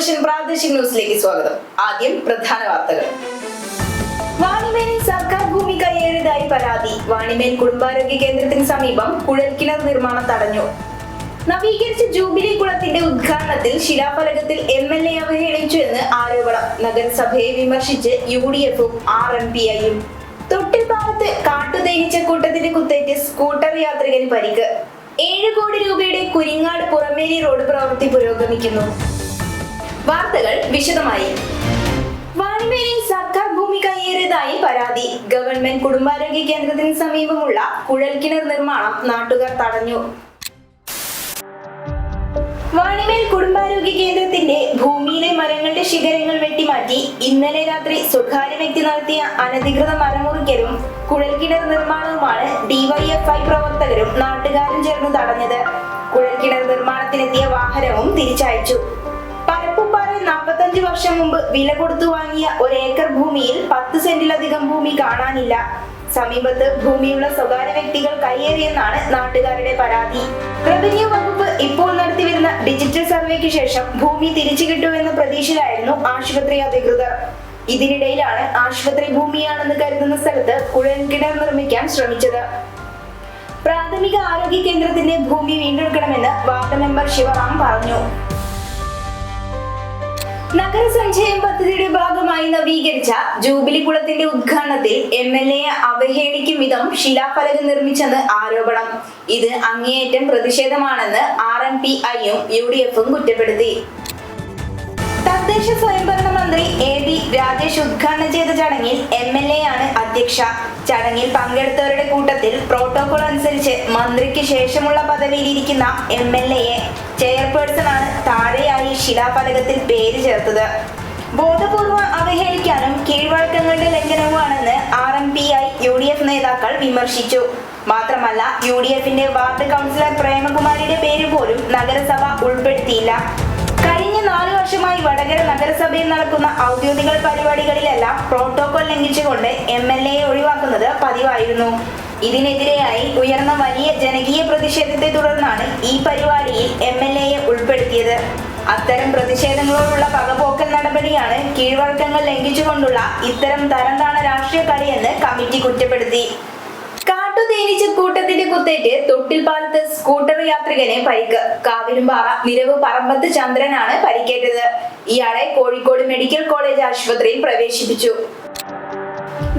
പ്രാദേശിക ന്യൂസിലേക്ക് സ്വാഗതം. ആദ്യം പ്രധാന വാർത്തകൾ. വാണിമേനിൽ സർക്കാർ ഭൂമി കയ്യേറിയതായി പരാതി. വാണിമേൻ കുടുംബാരോഗ്യ കേന്ദ്രത്തിന് സമീപം കുഴൽക്കിണർ നിർമ്മാണം തടഞ്ഞു. നവീകരിച്ച ജൂബിലി കുളത്തിന്റെ ഉദ്ഘാടനത്തിൽ ശിലാഫലകത്തിൽ എം എൽ എ അവഹേളിച്ചു എന്ന് ആരോപണം. നഗരസഭയെ വിമർശിച്ച് യു ഡി എഫും ആർ എം പി ഐയും. തൊട്ടിൽപ്പാലത്ത് കാട്ടുതേനീച്ച കൂട്ടത്തിന് കുത്തേറ്റ് സ്കൂട്ടർ യാത്രികന് പരിക്ക്. ഏഴ് കോടി രൂപയുടെ കുരിങ്ങാട് പുറമേരി റോഡ് പ്രവൃത്തി പുരോഗമിക്കുന്നു. വാർത്തകൾ വിശദമായി. വാണിമേലിൽ സർക്കാർ ഭൂമി കയ്യേറിയതായി പരാതി. ഗവൺമെന്റ് കുടുംബാരോഗ്യ കേന്ദ്രത്തിന് സമീപമുള്ള കുഴൽക്കിണർ നിർമ്മാണം നാട്ടുകാർ തടഞ്ഞു. വാണിമേൽ കുടുംബാരോഗ്യ കേന്ദ്രത്തിന്റെ ഭൂമിയിലെ മരങ്ങളുടെ ശിഖരങ്ങൾ വെട്ടിമാറ്റി ഇന്നലെ രാത്രി സ്വകാര്യ വ്യക്തി നടത്തിയ അനധികൃത മരമുറിക്കലും കുഴൽക്കിണർ നിർമ്മാണവുമാണ് ഡിവൈഎഫ്ഐ പ്രവർത്തകരും നാട്ടുകാരും ചേർന്ന് തടഞ്ഞത്. കുഴൽക്കിണർ നിർമ്മാണത്തിനെത്തിയ വാഹനവും തിരിച്ചയച്ചു. നാൽപ്പത്തഞ്ച് വർഷം മുമ്പ് വില കൊടുത്തു വാങ്ങിയ ഒരു ഏക്കർ ഭൂമിയിൽ പത്ത് സെന്റിലധികം ഭൂമി കാണാനില്ല. സമീപത്ത് ഭൂമിയുള്ള സ്വകാര്യ വ്യക്തികൾ കയ്യേറിയെന്നാണ് നാട്ടുകാരുടെ പരാതി. റവന്യൂ വകുപ്പ് ഇപ്പോൾ നടത്തിവരുന്ന ഡിജിറ്റൽ സർവേക്ക് ശേഷം ഭൂമി തിരിച്ചു കിട്ടുമെന്ന പ്രതീക്ഷയിലായിരുന്നു ആശുപത്രി അധികൃതർ. ഇതിനിടയിലാണ് ആശുപത്രി ഭൂമിയാണെന്ന് കരുതുന്ന സ്ഥലത്ത് കുഴൽക്കിണർ നിർമ്മിക്കാൻ ശ്രമിച്ചത്. പ്രാഥമിക ആരോഗ്യ കേന്ദ്രത്തിന്റെ ഭൂമി വീണ്ടെടുക്കണമെന്ന് വാർഡ് മെമ്പർ ശിവറാം പറഞ്ഞു. നഗരസഞ്ചയം പദ്ധതിയുടെ ഭാഗമായി നവീകരിച്ച ജൂബിലി കുളത്തിന്റെ ഉദ്ഘാടനത്തിൽ എം എൽ എ അവഹേളിക്കും വിധം ശിലാഫലകം നിർമ്മിച്ചെന്ന് ആരോപണം. ഇത് അങ്ങേയറ്റം പ്രതിഷേധമാണെന്ന് ആർ എം പി ഐയും യു ഡി എഫും കുറ്റപ്പെടുത്തി. തദ്ദേശ സ്വയംഭരണ മന്ത്രി എ വി രാജേഷ് ഉദ്ഘാടനം ചെയ്ത ചടങ്ങിൽ എം എൽ എ ആണ് അധ്യക്ഷ. ചടങ്ങിൽ പങ്കെടുത്തവരുടെ കൂട്ടത്തിൽ പ്രോട്ടോകോൾ അനുസരിച്ച് മന്ത്രിക്ക് ശേഷമുള്ള പദവിയിലിരിക്കുന്ന എം എൽ എയെ ചെയർപേഴ്സൺ ആണ് താഴെയായി ശിലാഫലകത്തിൽ പേര് ചേർത്തത്. ബോധപൂർവം അവഹേളിക്കാനും കീഴ്വഴക്കങ്ങളുടെ ലംഘനവുമാണെന്ന് R M P I U D F നേതാക്കൾ വിമർശിച്ചു. മാത്രമല്ല യു ഡി എഫിന്റെ വാർഡ് കൗൺസിലർ പ്രേമകുമാരിയുടെ പേര് പോലും നഗരസഭ ഉൾപ്പെടുത്തിയില്ല. കഴിഞ്ഞ നാല് വർഷമായി വടകര നഗരസഭയിൽ നടക്കുന്ന ഔദ്യോഗിക പരിപാടികളിലെല്ലാം പ്രോട്ടോകോൾ ലംഘിച്ചുകൊണ്ട് എം എൽ എ ഒഴിവാക്കുന്നത് പതിവായിരുന്നു. ഇതിനെതിരെയായി ഉയർന്ന വലിയ ജനകീയ പ്രതിഷേധത്തെ തുടർന്നാണ് ഈ പരിപാടിയിൽ എം എൽ എയെ ഉൾപ്പെടുത്തിയത്. അത്തരം പ്രതിഷേധങ്ങളോടുള്ള പകപോക്കൽ നടപടിയാണ് കീഴ്വഴക്കങ്ങൾ ലംഘിച്ചുകൊണ്ടുള്ള ഇത്തരം തരംതാണ രാഷ്ട്രീയ കളിയെന്ന് കമ്മിറ്റി കുറ്റപ്പെടുത്തി. കാട്ടുതേനീച്ച കൂട്ടത്തിന്റെ കുത്തേറ്റ് തൊട്ടിൽപാലത്ത് സ്കൂട്ടർ യാത്രികനെ പരിക്ക്. കാവിലുംപാറ നിരവ് പറമ്പത്ത് ചന്ദ്രനാണ് പരിക്കേറ്റത്. ഇയാളെ കോഴിക്കോട് മെഡിക്കൽ കോളേജ് ആശുപത്രിയിൽ പ്രവേശിപ്പിച്ചു.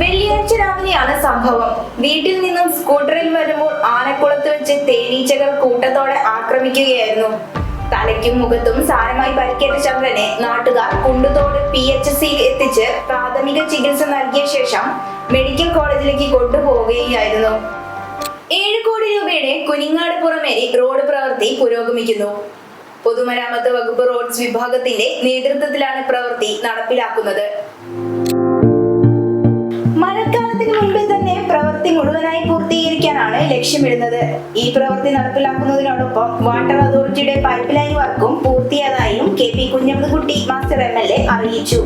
വെള്ളിയാഴ്ച രാവിലെയാണ് സംഭവം. വീട്ടിൽ നിന്നും സ്കൂട്ടറിൽ വരുമ്പോൾ ആനക്കുളത്ത് വെച്ച് തേനീച്ചകൾ കൂട്ടത്തോടെ ആക്രമിക്കുകയായിരുന്നു. തലയ്ക്കും മുഖത്തും സാരമായി പരിക്കേറ്റ ചന്ദ്രനെ നാട്ടുകാർ കുണ്ടുതോട് പി എച്ച് സിയിൽ എത്തിച്ച് പ്രാഥമിക ചികിത്സ നൽകിയ ശേഷം മെഡിക്കൽ കോളേജിലേക്ക് കൊണ്ടുപോവുകയായിരുന്നു. ഏഴ് കോടി രൂപയുടെ കുനിങ്ങാട് പുറമേരി റോഡ് പ്രവൃത്തി പുരോഗമിക്കുന്നു. പൊതുമരാമത്ത് വകുപ്പ് റോഡ്സ് വിഭാഗത്തിന്റെ നേതൃത്വത്തിലാണ് പ്രവൃത്തി നടപ്പിലാക്കുന്നത്. പ്രവൃത്തി മുഴുവനായി പൂർത്തീകരിക്കാനാണ് ലക്ഷ്യമിടുന്നത്. ഈ പ്രവൃത്തി നടപ്പിലാക്കുന്നതിനോടൊപ്പം വാട്ടർ അതോറിറ്റിയുടെ പൈപ്പ് ലൈൻ വർക്കും പൂർത്തിയായതായും K P Kunhammad master M L A അറിയിച്ചു.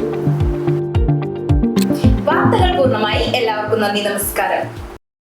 വാർത്തകൾ പൂർണമായി എല്ലാവർക്കും നന്ദി നമസ്കാരം.